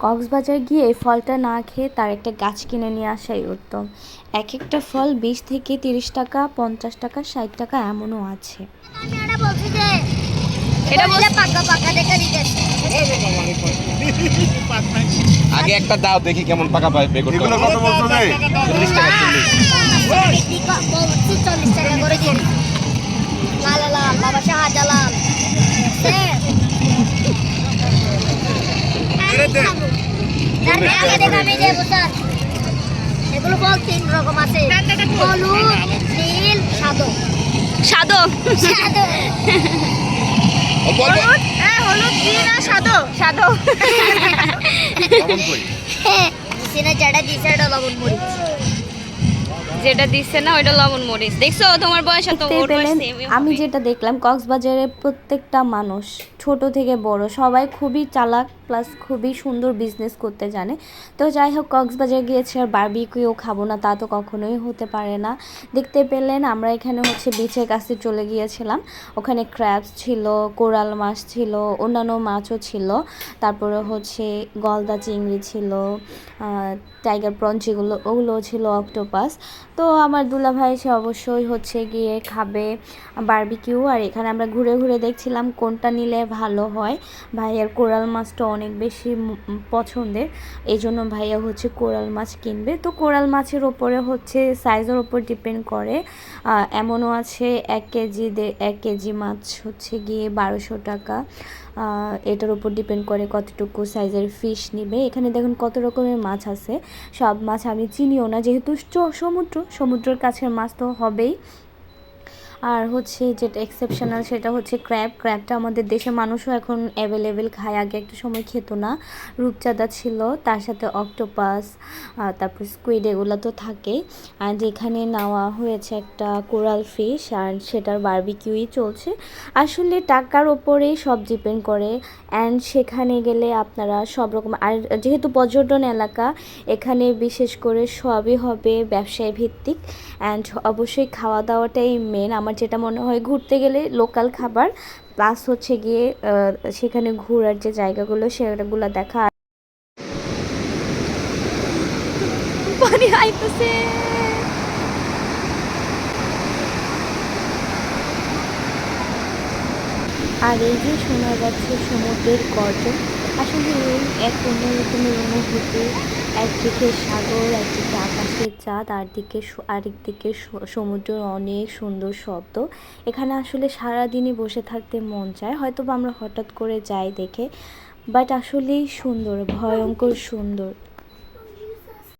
কক্সবাজার গিয়ে এই ফলটা না খেয়ে তার একটা গাছ কিনে নিয়ে আসাই উত্তম এক একটা ফল বিশ থেকে তিরিশ টাকা পঞ্চাশ টাকা ষাট টাকা এমনও আছে। আগে একটা দাও দেখি কেমন পাকা পায় বেগুন এগুলো কত বলছো রে? চল্লিশ টাকা চল্লিশ। বিক্রি ক- বলছি চল্লিশ টাকা করে দিন লাল লাল বাবা শাহজালাল এগুলো বল তিন রকম আছে। হলুদ নীল সাদো। সাদো। সাদো। হলুদ হ্যাঁ হলুদ দিয়ে না সাদো। সাদো। কই? সিনে যেটা দিছে এটা লবণ মরিচ। যেটা দিচ্ছে না ওইটা লবণ মরিচ। দেখছ তোমার বয়স তো আমি যেটা দেখলাম কক্সবাজারে প্রত্যেকটা মানুষ ছোট থেকে বড় সবাই খুবই চালাক প্লাস খুবই সুন্দর বিজনেস করতে জানে। তো যাই হোক কক্সবাজার গিয়েছি আর বারবিকিউ খাব না তা তো কখনোই হতে পারে না। দেখতে পেলেন আমরা এখানে হচ্ছে বিচের কাছে চলে গিয়েছিলাম। ওখানে ক্র্যাবস ছিল কোরাল মাছ ছিল অন্যান্য মাছও ছিল। তারপরে হচ্ছে গলদা চিংড়ি ছিল টাইগার প্রন যেগুলো ওগুলোও ছিল অক্টোপাস তো আমার দুলা ভাই সে অবশ্যই হচ্ছে গিয়ে খাবে বারবিকিউ আর এখানে আমরা ঘুরে ঘুরে দেখছিলাম কোনটা নিলে ভালো হয়। ভাইয়ার কোরাল মাছটা অনেক বেশি পছন্দের। এই জন্য ভাইয়া হচ্ছে কোরাল মাছ কিনবে। তো কোরাল মাছের ওপরে হচ্ছে সাইজের ওপর ডিপেন্ড করে। এমনও আছে, এক কেজি দে- এক কেজি মাছ হচ্ছে গিয়ে বারোশো টাকা। এটার উপর ডিপেন্ড করে কতটুকু সাইজের ফিশ নিবে। এখানে দেখুন কত রকমের মাছ আছে। সব মাছ আমি চিনিও না, যেহেতু সমুদ্র, সমুদ্রের কাছের মাছ তো হবেই। আর হচ্ছে যেটা এক্সেপশনাল সেটা হচ্ছে ক্র্যাব ক্র্যাবটা আমাদের দেশের মানুষও এখন অ্যাভেলেবেল খায়, আগে একটা সময় খেত না। রূপচাঁদা ছিল, তার সাথে অক্টোপাস তারপর স্কুইড এগুলো তো থাকেই আর যেখানে নেওয়া হয়েছে একটা কোরাল ফিশ আর সেটার বারবিকিউই চলছে। আসলে টাকার ওপরেই সব ডিপেন্ড করে। অ্যান্ড সেখানে গেলে আপনারা সব রকম, আর যেহেতু পর্যটন এলাকা, এখানে বিশেষ করে সবই হবে ব্যবসায় ভিত্তিক। অ্যান্ড অবশ্যই খাওয়া দাওয়াটাই মেন আমার যেটা মনে হয় ঘুরতে গেলে লোকাল খাবার প্লাস হচ্ছে গিয়ে সেখানে ঘোরার যে জায়গাগুলো, সেগুলো দেখা আর এই যে শোনা যাচ্ছে সমুদ্রের গর্জন, আসলে এই এক অন্যরকমের অনুভূতি। একদিকে সাগর, একদিকে আকাশের চাঁদ, আর দিকে আরেকদিকে সমুদ্রের অনেক সুন্দর শব্দ। এখানে আসলে সারাদিনই বসে থাকতে মন চায়। হয়তো আমরা হঠাৎ করে যাই দেখে, বাট আসলেই সুন্দর, ভয়ঙ্কর সুন্দর।